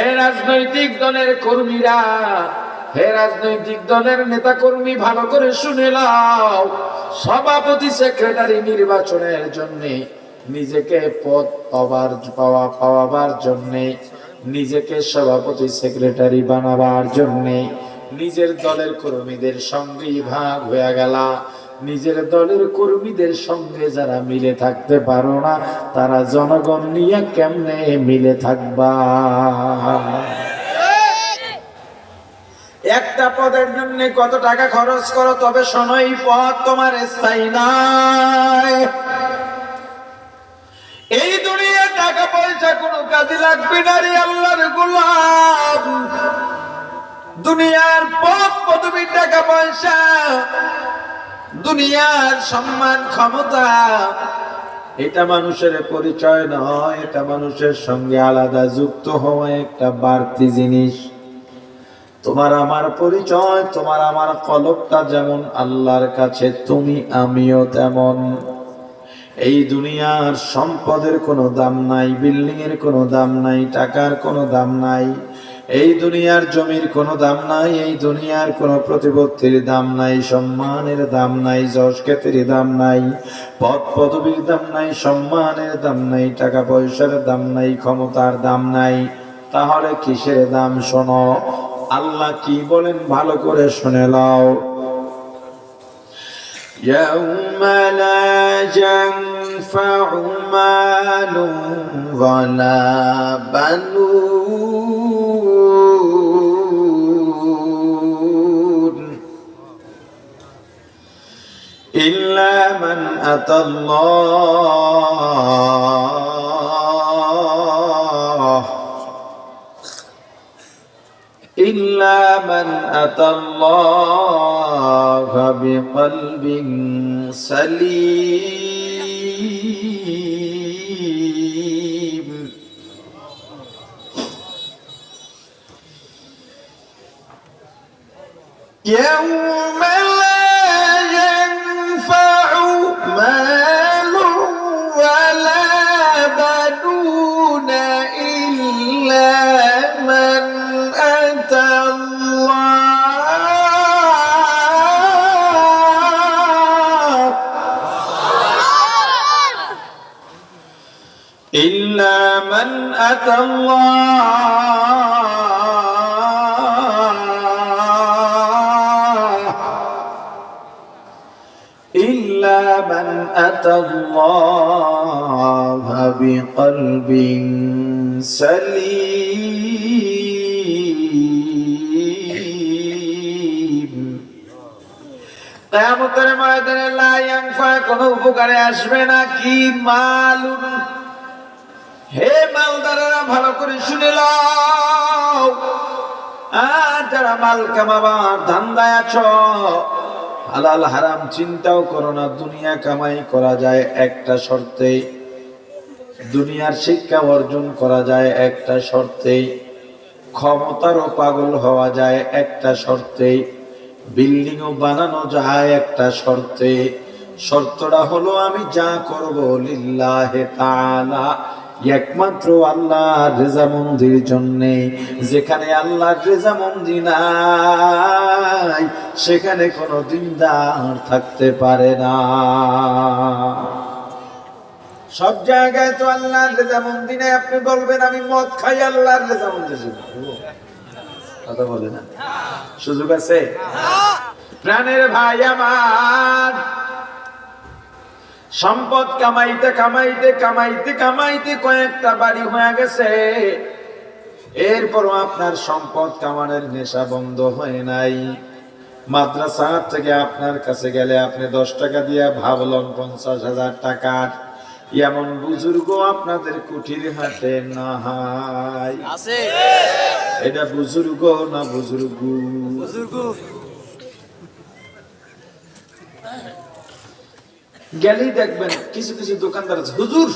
এ রাজনৈতিক দলের কর্মীরা, হে রাজনৈতিক দলের নেতা কর্মী ভালো করে শুনে নাও। সভাপতি, সেক্রেটারি নির্বাচনের জন্য নিজেকে পদ পাওয়ার, পাওয়া, পাওয়াবার জন্য, নিজেকে সভাপতি, সেক্রেটারি বানাবার জন্য নিজের দলের কর্মীদের সঙ্গেই ভাগ হয়ে গেলা। নিজের দলের কর্মীদের সঙ্গে যারা মিলে থাকতে পারো না, তারা জনগণ নিয়ে কেমনে মিলে থাকবা? একটা পদের জন্য কত টাকা খরচ করো, তবে শোনো এই পদ তোমার স্থায়ী নাই এই দুনিয়া টাকা পয়সা কোনো কাজে লাগবে না রে আল্লাহর গোলাম। দুনিয়ার পদ পদবী টাকা পয়সা দুনিয়ার সম্মান ক্ষমতা, এটা মানুষের পরিচয় নয়, এটা মানুষের সঙ্গে আলাদা যুক্ত হওয়া একটা বাড়তি জিনিস। তোমার আমার পরিচয়, তোমার আমার কলবটা যেমন আল্লাহর কাছে, তুমি আমিও তেমন। এই দুনিয়ার সম্পদের কোনো দাম নাই বিল্ডিং এর কোনো দাম নাই, টাকার কোনো দাম নাই। এই দুনিয়ার জমির কোনো দাম নাই এই দুনিয়ার কোনো প্রতিপত্তির দাম নাই সম্মানের দাম নাই যশ খ্যাতির দাম নাই পদ পদবীর দাম নাই সম্মানের দাম নাই টাকা পয়সার দাম নাই ক্ষমতার দাম নাই তাহলে কিসের দাম শোনো আল্লাহ কি বলেন ভালো করে শুনে লাও يوم لا ينفع مال ولا بنون من أتى الله إلا من أتى الله بقلب سليم. يوم إلا من أتى الله إلا من أتى الله بقلب سليم কেয়ামতের ময়দানে লা ইয়ানফা কোনো উপকারে আসবে না কি মালুন হে মালদারেরা, ভালো করে শুনে আর যারা মাল কামাবার ধান্দায় আছো, হালাল হারাম চিন্তাও করো না, দুনিয়া কামাই করা যায় একটা শর্তে। দুনিয়ার শিক্ষা অর্জন করা যায় একটা শর্তে। ক্ষমতারও পাগল হওয়া যায় একটা শর্তে। বিল্ডিংও বানানো যায় একটা শর্তে। শর্তটা হলো, আমি যা করব, লিল্লাহে তাআলা। একমাত্র আল্লাহর রেজামন্দির জন্যে যেখানে আল্লাহর রেজামন্দি নাই সেখানে কোনো দিনদার থাকতে পারে না। সব জায়গায় তো আল্লাহর রেজামন্দি নেই আপনি বলবেন আমি মদ খাই আল্লাহর রেজামন্দি কথা বলে না? সুযোগ আছে? প্রাণের ভাই আমার সম্পদ কামাইতে কামাইতে কামাইতে কামাইতে কয়েকটা বাড়ি হয়ে গেছে। এরপরও আপনার সম্পদ কামানোর নেশা বন্ধ হয় নাই। মাদ্রাসা থেকে আপনার কাছে গেলে আপনি দশ টাকা দিয়ে ভাবলেন পঞ্চাশ হাজার টাকার। এমন বুজুর্গ আপনাদের কুঠির হাতে না এটা বুজুর্গ না বুজুর্গ? বুজুর্গ। গেলেই দেখবেন কিছু কিছু দোকানদার হুজুর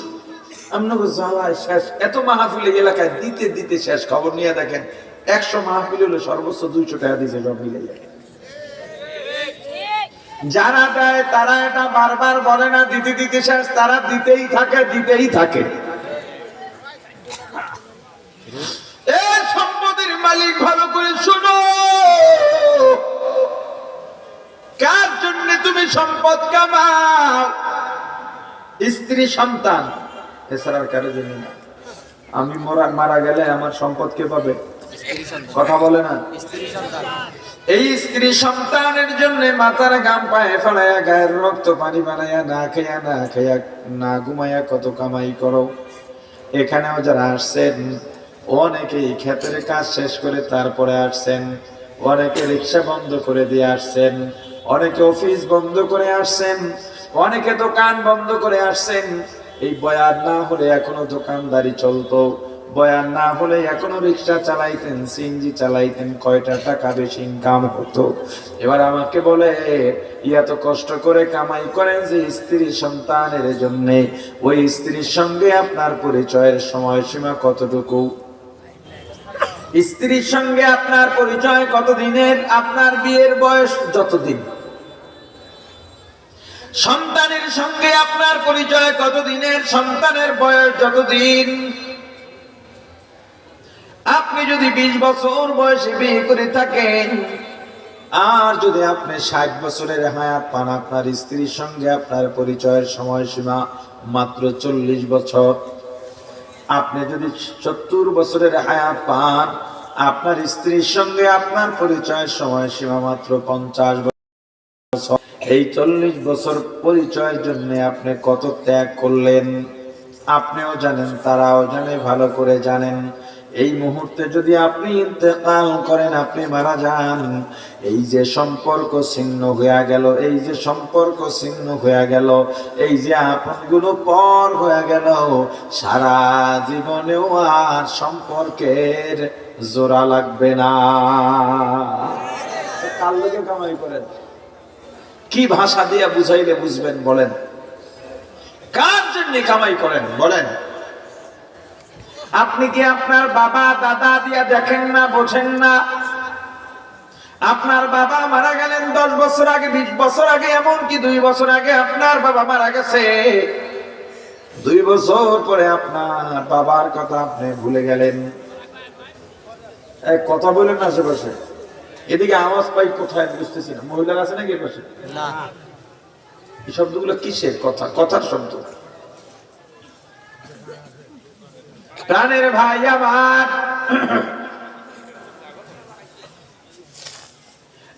আপনাকে জ্বালায় শেষ। এত মাহফিল এলাকায় দিতে দিতে শেষ। খবর নিয়ে দেখেন, একশো মাহফিল হলে সর্বোচ্চ দুইশো টাকা দিয়েছে সব মিলে। যায় যারা দেয় তারা এটা বারবার বলে না, দিতে দিতে শেষ। তারা দিতেই থাকে দিতেই থাকে। সম্পদ কামাও। স্ত্রী সন্তান। এছাড়া কারও জন্য না। আমি মরা, মারা গেলে আমার সম্পদ কে পাবে? কথা বলে না? এই স্ত্রী সন্তানের জন্য মাথার গাম পায়ে ফেলাইয়া গায়ের রক্ত পানি বানাইয়া না খেয়া না খেয়া, না ঘুমাইয়া কত কামাই করো? এখানেও যারা আসছেন, অনেকেই ক্ষেতের কাজ শেষ করে তারপরে আসছেন, অনেকে রিক্সা বন্ধ করে দিয়ে আসছেন অনেকে অফিস বন্ধ করে আসছেন, অনেকে দোকান বন্ধ করে আসছেন। এই বয়ান না হলে এখনও দোকানদারি চলতো। বয়ান না হলে এখনও রিক্সা চালাইতেন, সিএনজি চালাইতেন, কয়টা টাকা বেশি ইনকাম হতো। এবার আমাকে বলে, এত কষ্ট করে কামাই করেন যে স্ত্রী সন্তানের জন্য। ওই স্ত্রীর সঙ্গে আপনার পরিচয়ের সময়সীমা কতটুকু? স্ত্রীর সঙ্গে আপনার পরিচয় কতদিনের? আপনার বিয়ের বয়স যতদিন। সন্তানের সঙ্গে আপনার পরিচয় কতদিনের? সন্তানের বয়স যতদিন? আপনি যদি বিশ বছর বয়সে বিয়ে করে থাকেন, আর যদি আপনি ষাট বছরের হায়াত পান, আপনার স্ত্রীর সঙ্গে আপনার পরিচয়ের সময়সীমা মাত্র চল্লিশ বছর। আপনি যদি সত্তর বছরের হায়াত পান, আপনার স্ত্রীর সঙ্গে আপনার পরিচয়ের সময়সীমা মাত্র পঞ্চাশ বছর। এই চল্লিশ বছর পরিচয়ের জন্য আপনি কত ত্যাগ করলেন? আপনিও জানেন, তারাও জানে, ভালো করে জানেন। এই মুহূর্তে যদি আপনি ইন্তেকাল করেন, আপনি মারা যান। এই যে সম্পর্ক ছিন্ন হয়ে গেল, এই যে সম্পর্ক ছিন্ন হয়ে গেল, এই যে আপনগুলো পর হয়ে গেল, সারা জীবনেও আর সম্পর্কের জোড়া লাগবে না। কাল লোকে কামাই করেন? কি ভাষা দিয়ে বুঝাইলে বুঝবেন বলেন? কার জন্য কামাই করেন বলেন? আপনি কি আপনার বাবা, দাদা দিয়া দেখেন না, বোঝেন না? আপনার বাবা মারা গেলেন দশ বছর আগে, বিশ বছর আগে এমন কি দুই বছর আগে আপনার বাবা মারা গেছে। দুই বছর পরে আপনার বাবার কথা আপনি ভুলে গেলেন। কথা বলেন আশেপাশে। এদিকে আওয়াজ পাই কোথায় বুঝতেছি না। মহিলার আছে নাকি পাশে এই শব্দগুলো কিসের? কথা কথার শব্দ। প্রাণের ভাই আমার।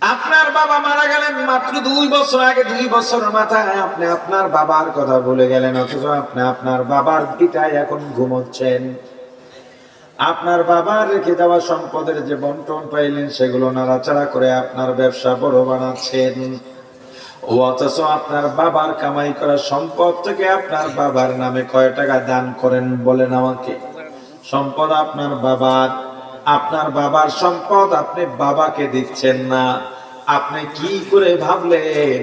আপনার বাবা মারা গেলেন মাত্র দুই বছর আগে দুই বছর মাথায়। আপনি আপনার বাবার কথা বলে গেলেন অথচ আপনি আপনার বাবার পিতায় এখন ঘুমোচ্ছেন। আপনার বাবা রেখে দেওয়া সম্পদের যে বন্টন পাইলেন, সেগুলো নাড়াচাড়া করে আপনার ব্যবসা বড় বানাচ্ছেন। ও অথচ আপনার বাবার কামাই করা সম্পদ থেকে আপনার বাবার নামে কয় টাকা দান করেন বলেন আমাকে। সম্পদ আপনার বাবার আপনার বাবার সম্পদ আপনি বাবাকে দিচ্ছেন না। আপনি কি করে ভাবলেন,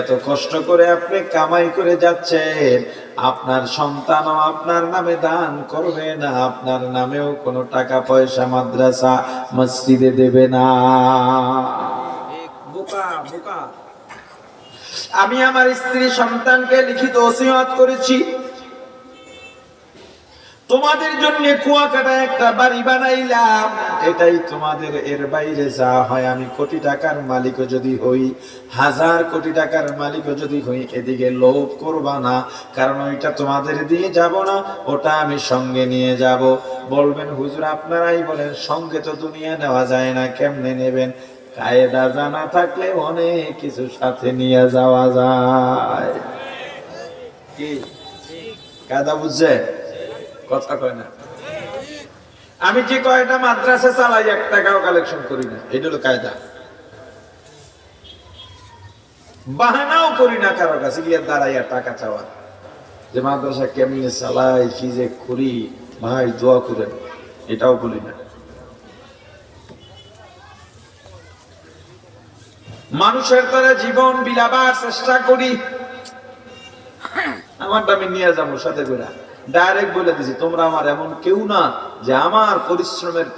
এত কষ্ট করে আপনি কামাই করে যাচ্ছেন আপনার সন্তানও আপনার নামে দান করবে না, আপনার নামেও কোনো টাকা পয়সা মাদ্রাসা মসজিদে দেবে না। আমি আমার স্ত্রী সন্তানকে লিখিত ওসিয়ত করেছি। তোমাদের জন্য কুয়াকাটা একটা বাড়ি বানাইলাম। এটাই তোমাদের এর বাইরে যা হয়, আমি কোটি টাকার মালিকও যদি হই, হাজার কোটি টাকার মালিকও যদি হই, এদিকে লোভ করবা না, কারণ ওইটা তোমাদের দিয়ে যাব না, ওটা আমি সঙ্গে নিয়ে যাব। বলবেন, হুজুর, আপনারাই বলেন, সঙ্গে তো দুনিয়া নেওয়া যায় না, কেমনে নেবেন? কায়দা জানা থাকলে অনেক কিছু সাথে নিয়ে যাওয়া যায়। কি? কায়দা বুঝছে? কথা কয় না। আমি যে কয়টা মাদ্রাসা চালাই এক টাকাও কালেকশন করি না। এটা হলো কায়দা। বাহানাও করি না কারও কাছে গিয়ে দাঁড়াইয়া টাকা চাওয়ার যে মাদ্রাসা কেমনে চালাই কি যে করি ভাই দোয়া করেন এটাও বলি না। মানুষের দ্বারা জীবন বিলাবার চেষ্টা করি। আমারটা আমি নিয়ে যাব সাথে করে। ডাইরেক্ট বলে দিছি তোমরা আমার এমন কেউ না যে আমার পরিশ্রমের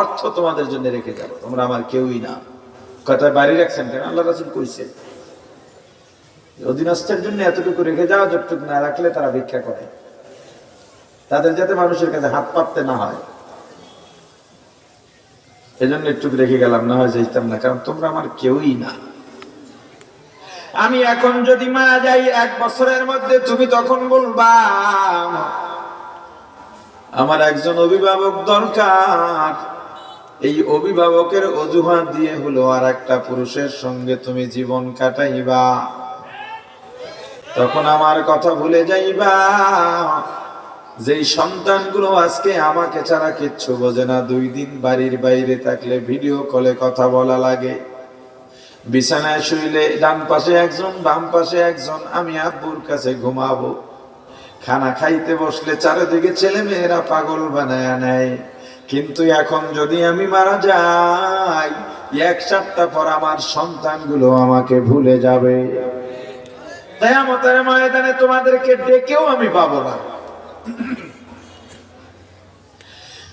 অর্থ তোমাদের জন্য রেখে যাব তোমরা আমার কেউই না। কথায় বাড়ি রাখছেন কেন? আল্লাহ রাসুল কইছে অধীনস্থের জন্য এতটুকু রেখে যাওয়া যতটুকু না রাখলে তারা ভিক্ষা করে। তাদের যাতে মানুষের কাছে হাত পাততে না হয়। এজন্য একটু রেখে গেলাম, না হয় যাইতাম না, কারণ তোমরা আমার কেউই না। আমি এখন যদি মারা যাই, এক বছরের মধ্যে তুমি তখন বলবা, আমার একজন অভিভাবক দরকার। এই অভিভাবকের অজুহাত দিয়ে হলো আর একটা পুরুষের সঙ্গে তুমি জীবন কাটাইবা। তখন আমার কথা ভুলে যাইবা, যেই সন্তানগুলো আজকে আমাকে ছাড়া কিচ্ছু বোঝে না, দুই দিন বাড়ির বাইরে থাকলে ভিডিও কলে কথা বলা লাগে। বিছানায় শুইলে ডান পাশে একজন, বাম পাশে একজন, আমি আব্বুর কাছে ঘুমাবো। খানা খাইতে বসলে চারিদিকে ছেলে মেয়েরা পাগল বানায় নেয়। কিন্তু এখন যদি আমি মারা যাই, এক সপ্তাহ পর আমার সন্তানগুলো আমাকে ভুলে যাবে। কেয়ামতের ময়দানে তোমাদেরকে ডেকেও আমি পাবো না।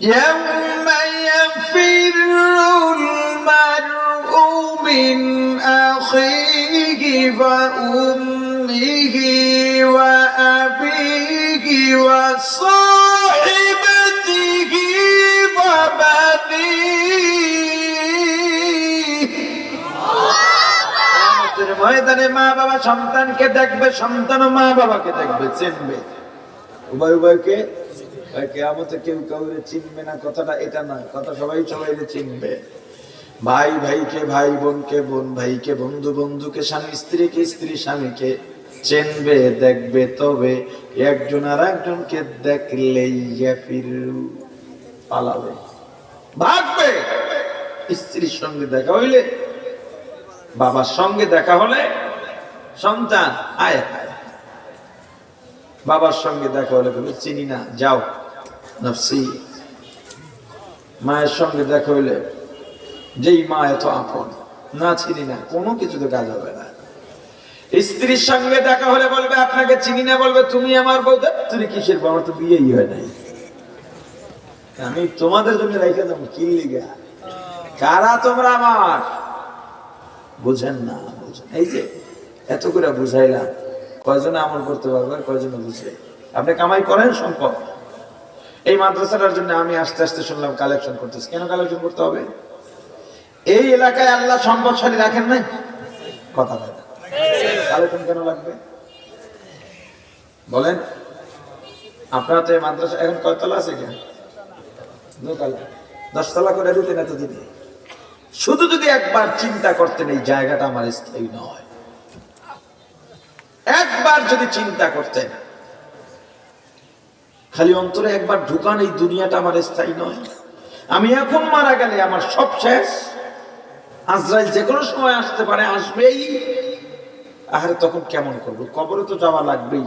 يوم يفر المرء من أخيه وأمه وأبيه وصاحبته وبنيه কিয়ামতের ময়দানে মা বাবা সন্তানকে দেখবে সন্তান মা বাবাকে দেখবে চিনবে উভয় উভয়কে আর কেয়ামতে কেউ কাউরে চিনবে না, কথাটা এটা নয়, কথা সবাই সবাই চিনবে। ভাই ভাইকে, ভাই বোনকে, বোন ভাইকে, বন্ধু বন্ধুকে, স্বামী স্ত্রীকে, স্ত্রী স্বামীকে চিনবে, দেখবে, তবে একজন আর একজনকে দেখলেই ফিরু, পালাবে। ভাগবে! স্ত্রীর সঙ্গে দেখা হইলে, বাবার সঙ্গে দেখা হলে, সন্তান, আয় আয়। বাবার সঙ্গে দেখা হলে বলে চিনি না, যাও। নফসি। মায়ের সঙ্গে দেখা হইলে যেই মা এত আপন, না চিনি না, কোনো কিছুতে কাজ হবে না। স্ত্রীর সঙ্গে দেখা হলে বলবে, আপনাকে চিনি না, বলবে, তুমি আমার বউ। তুমি কিসের বউ? তো বিয়েই হয় নাই। আমি তোমাদের জন্য রেখে দেবো, কি লিগা? কারা তোমরা আমার? বুঝেন না, বুঝেন। এই যে, এত করে বুঝাইলাম। কয়জনে আমল করতে পারবে কয়জনে বুঝে আপনি কামাই করেন সম্পদ। এই মাদ্রাসাটার জন্য আমি আস্তে আস্তে শুনলাম কালেকশন করতেছি। কেন কালেকশন করতে হবে? এই এলাকায় আল্লাহ সম্পদশালী রাখেন নাই? কথা কালেকশন কেন লাগবে? বলেন। আপনারা তো এই মাদ্রাসা এখন কয়তলা আছে কেন দশতলা করে দিতেন এতদিনে শুধু যদি একবার চিন্তা করতেন এই জায়গাটা আমার স্থায়ী নয়। একবার যদি চিন্তা করতেন খালি অন্তরে একবার ঢুকান, এই দুনিয়াটা আমার স্থায়ী নয়। আমি এখন মারা গেলে আমার সব শেষ। আজরাইল যে কোনো সময় আসতে পারে, আসবেই। আহারে, তখন কেমন করব? কবরে তো যাওয়া লাগবেই।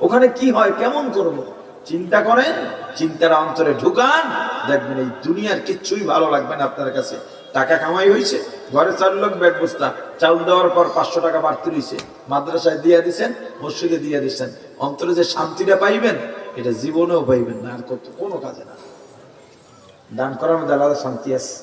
ওখানে কি হয়, কেমন করব? চিন্তা করেন, চিন্তার অন্তরে ঢুকান, দেখবেন এই দুনিয়ার কিচ্ছুই ভালো লাগবে না আপনার কাছে। টাকা কামাই হয়েছে ঘরে চার লোক ব্যাগ বস্তা, চাউল দেওয়ার পর পাঁচশো টাকা বাড়তি রয়েছে মাদ্রাসায় দিয়ে দিচ্ছেন মসজিদে দিয়ে দিচ্ছেন অন্তরে যে শান্তিটা পাইবেন, এটা জীবনেও পাইবেন না, আর কত কোনো কাজে না। দান করার মধ্যে আলাদা শান্তি আছে।